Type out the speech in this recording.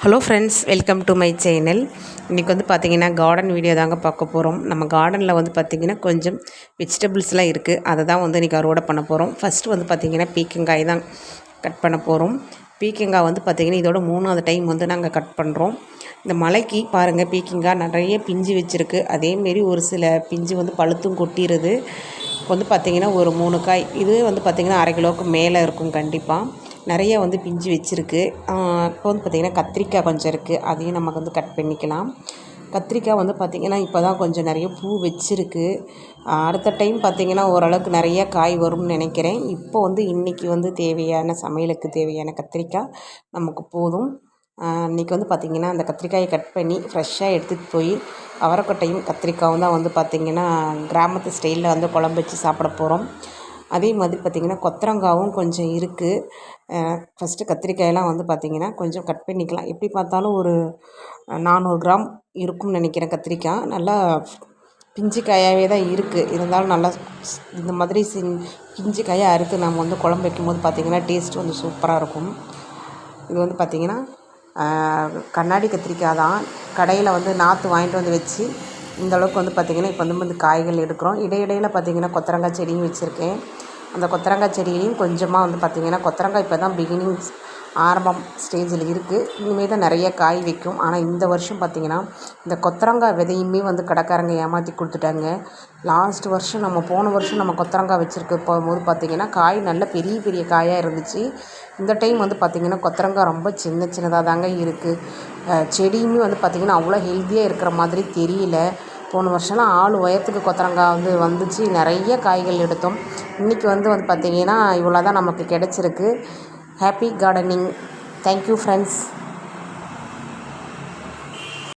Hello friends welcome to my channel இன்றைக்கி வந்து பார்த்திங்கன்னா கார்டன் வீடியோ தாங்க பார்க்க போகிறோம் நம்ம கார்டனில் வந்து பார்த்திங்கன்னா கொஞ்சம் வெஜிடபிள்ஸ்லாம் இருக்குது அதை தான் வந்து இன்றைக்கி அறுவடை பண்ண போகிறோம் ஃபஸ்ட்டு வந்து பார்த்திங்கன்னா பீக்கங்காய் தான் கட் பண்ண போகிறோம் பீக்கங்காய் வந்து பார்த்திங்கன்னா இதோட மூணாவது டைம் வந்து நாங்கள் கட் பண்ணுறோம் இந்த மலைக்கு பாருங்கள் பீக்கங்காய் நிறைய பிஞ்சு வச்சுருக்கு. அதேமாரி ஒரு சில பிஞ்சு வந்து பழுத்தும் கொட்டிடுது இப்போ வந்து பார்த்திங்கன்னா ஒரு மூணு காய் இது வந்து பார்த்திங்கன்னா அரை கிலோவுக்கு மேலே இருக்கும் கண்டிப்பாக நிறைய வந்து பிஞ்சு வச்சுருக்கு. இப்போ வந்து பார்த்திங்கன்னா கத்திரிக்காய் கொஞ்சம் இருக்குது அதையும் நமக்கு வந்து கட் பண்ணிக்கலாம். கத்திரிக்காய் வந்து பார்த்திங்கன்னா இப்போ தான் கொஞ்சம் நிறைய பூ வச்சுருக்கு. அடுத்த டைம் பார்த்திங்கன்னா ஓரளவுக்கு நிறைய காய் வரும்னு நினைக்கிறேன். இப்போ வந்து இன்றைக்கி வந்து தேவையான சமையலுக்கு தேவையான கத்திரிக்காய் நமக்கு போதும். இன்றைக்கி வந்து பார்த்திங்கன்னா அந்த கத்திரிக்காயை கட் பண்ணி ஃப்ரெஷ்ஷாக எடுத்துகிட்டு போய் அவரைக்கொட்டையும் கத்திரிக்காயும் தான் வந்து பார்த்திங்கன்னா கிராமத்து ஸ்டைலில் வந்து குழம்பு வச்சு சாப்பிட போகிறோம் அதே மாதிரி பார்த்திங்கன்னா கொத்தரங்காவும் கொஞ்சம் இருக்குது ஃபஸ்ட்டு கத்திரிக்காயெல்லாம் வந்து பார்த்திங்கன்னா கொஞ்சம் கட் பண்ணிக்கலாம். எப்படி பார்த்தாலும் ஒரு நானூறு கிராம் இருக்கும்னு நினைக்கிறேன் கத்திரிக்காய் நல்லா பிஞ்சு காயாகவே தான் இருக்குது இருந்தாலும் நல்லா இந்த மாதிரி சின் பிஞ்சு காயாக அறுத்து நம்ம வந்து குழம்பு வைக்கும்போது பார்த்திங்கன்னா டேஸ்ட் வந்து சூப்பராக இருக்கும். இது வந்து பார்த்திங்கன்னா கண்ணாடி கத்திரிக்காய் தான். கடையில் வந்து நாற்று வாங்கிட்டு வந்து வச்சு இந்தளவுக்கு வந்து பார்த்திங்கன்னா இப்போ வந்து வந்து காய்கள் எடுக்கிறோம். இடையிடையில் பார்த்திங்கன்னா கொத்தரங்காய் செடியும் வச்சுருக்கேன். அந்த கொத்தரங்காய் செடியிலையும் கொஞ்சமாக வந்து பார்த்திங்கன்னா கொத்தரங்காய் இப்போ தான் பிகினிங்ஸ் ஆரம்பம் ஸ்டேஜில் இருக்குது இனிமேல் தான் நிறைய காய் வைக்கும் ஆனால் இந்த வருஷம் பார்த்திங்கன்னா இந்த கொத்தரங்காய் விதையுமே வந்து கடைக்காரங்க ஏமாற்றி கொடுத்துட்டாங்க. லாஸ்ட் வருஷம் நம்ம போன வருஷம் நம்ம கொத்தரங்காய் வச்சுருக்க போகும்போது பார்த்திங்கன்னா காய் நல்ல பெரிய பெரிய காயாக இருந்துச்சு. இந்த டைம் வந்து பார்த்திங்கன்னா கொத்தரங்காய் ரொம்ப சின்ன சின்னதாக தாங்க இருக்குது செடியுமே வந்து பார்த்திங்கன்னா அவ்வளோ ஹெல்த்தியாக இருக்கிற மாதிரி தெரியல. போன வருஷம்லாம் ஆள் உயரத்துக்கு கொத்தரங்காய் வந்து வந்துச்சு. நிறைய காய்கள் எடுத்தோம். இன்றைக்கி வந்து வந்து பார்த்திங்கன்னா இவ்வளோ தான் நமக்கு கிடச்சிருக்கு. Happy gardening thank you friends